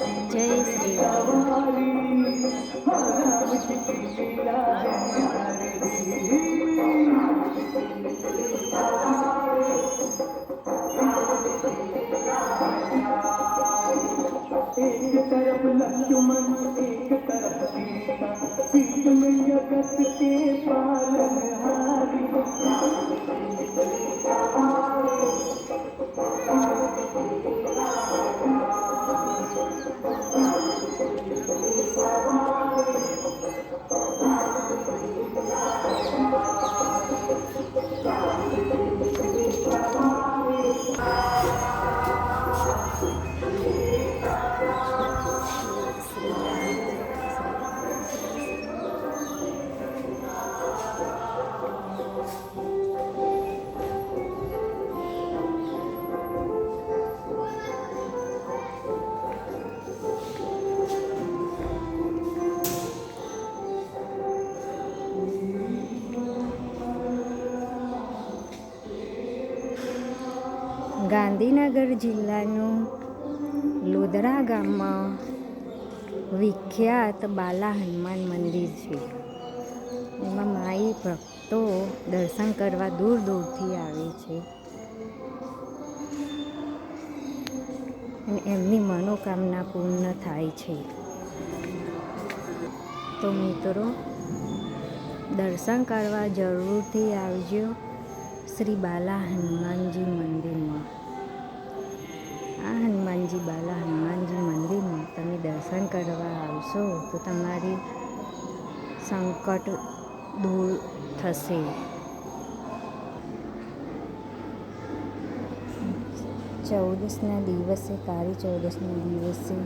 જય શ્રી એક તરફ લક્ષ્મણ એક તરફ સીતા પીઠ જગત કે પાલન હારી ગાંધીનગર જિલ્લાનું લોધરા ગામમાં વિખ્યાત બાલા હનુમાન મંદિર છે. એમાં માઈ ભક્તો દર્શન કરવા દૂર દૂરથી આવે છે. અને એમની મનોકામના પૂર્ણ થાય છે. તો મિત્રો, દર્શન કરવા જરૂરથી આવજો. શ્રી બાલા હનુમાનજી મંદિરમાં. આ હનુમાનજી બાલા હનુમાનજી મંદિરમાં તમે દર્શન કરવા આવશો તો તમારી સંકટ દૂર થશે. ચૌદસના દિવસે, કાળી ચૌદસના દિવસે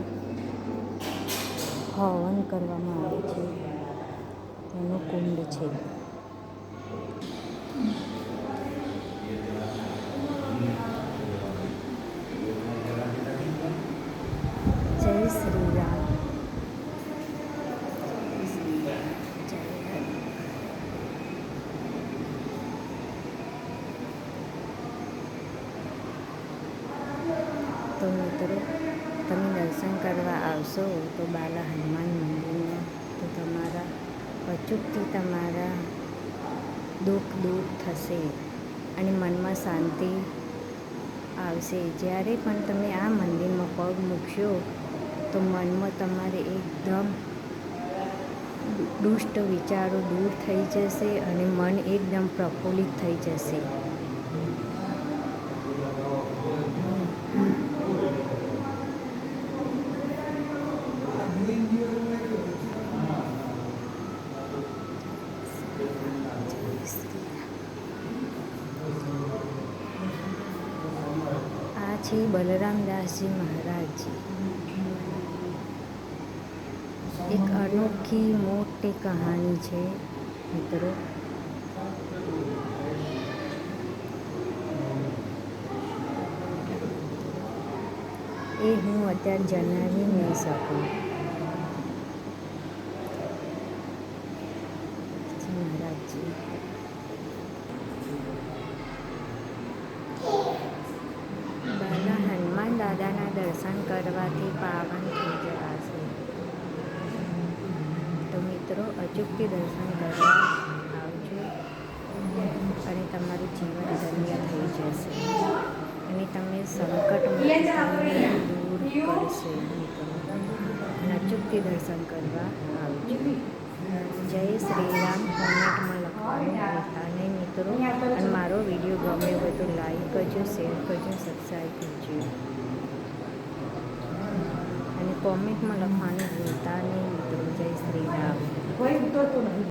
હવન કરવામાં આવે છે. તેનો કુંડ છે જય શ્રી રામ જય રામ. તો મિત્રો તમે દર્શન કરવા આવશો તો બાલા હનુમાન મંદિરના. તો તમારા અચૂકથી તમારા દુઃખ દૂર થશે અને મનમાં શાંતિ આવશે. જ્યારે પણ તમે આ મંદિરમાં પગ મૂકશો, તો મનમાં તમારે એકદમ દુષ્ટ વિચારો દૂર થઈ જશે અને મન એકદમ પ્રફુલ્લિત થઈ જશે. છે બલરામદાસજી મહારાજ એક અનોખી, મોટી કહાની છે, મિત્રો. એ હું અત્યારે જણાવી નહીં શકું. મહારાજજી બાલા હનુમાન દાદાના દર્શન કરવાથી પાવન થઈ જવાશે તો મિત્રો, અચૂકથી દર્શન કરવા આવજો અને તમારું જીવન ધન્ય થઈ જશે. અને તમે સંકટમાં દૂર કરશે મિત્રો. અચૂકથી દર્શન કરવા આવજો. જય શ્રી રામ કોમેન્ટમાં લખવાનું અને મિત્રો. અને મારો વીડિયો ગમ્યો હોય તો લાઈક કરજો શેર કરજો સબસ્ક્રાઈબ કરજો અને કોમેન્ટમાં લખવાનું ભૂલતા નહીં મિત્રો જય શ્રી રામ